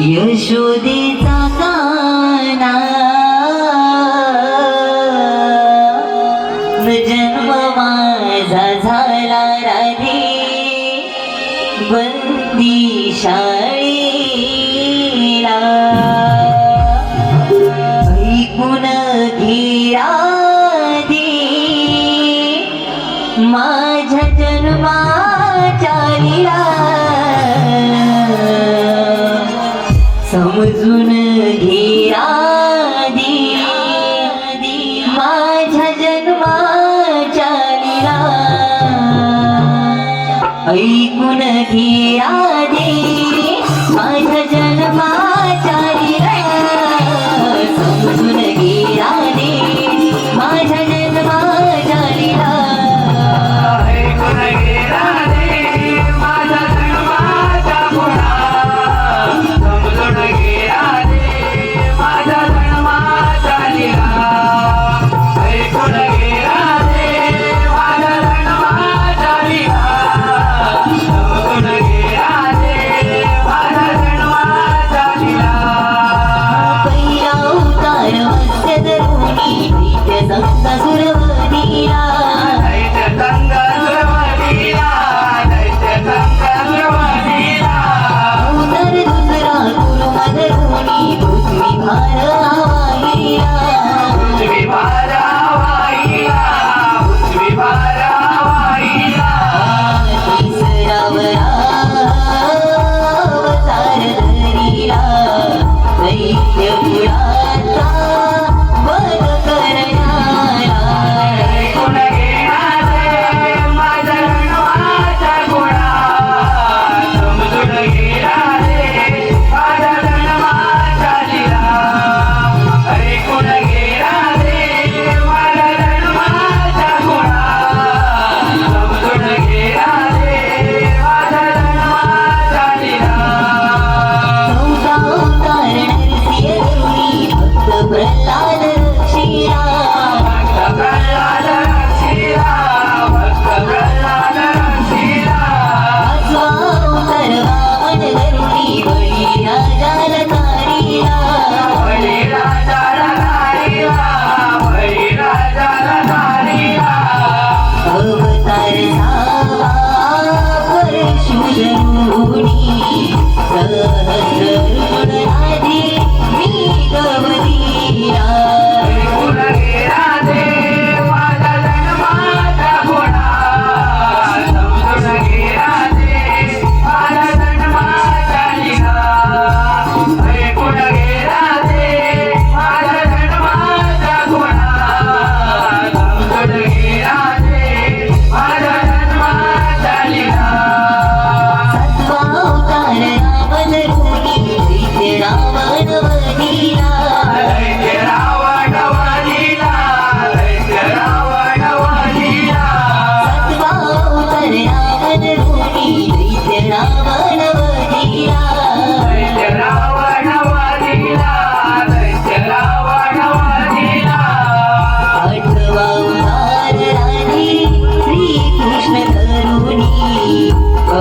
यशोदेचा जन्म माझा झाला राधे बंदी माझ्या जन्माचारीला समजून घेरा दी. जन्माचारिया जन्माचारीला ऐकून घेरा दे. माझ्या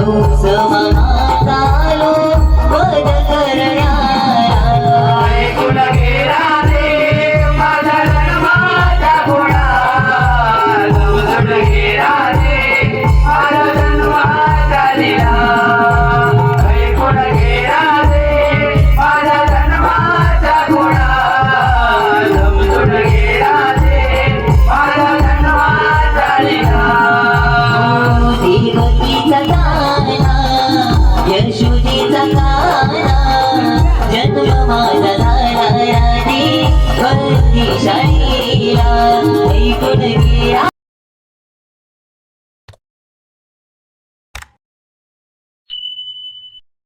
ilusão ಕೊಡುಗೆಯ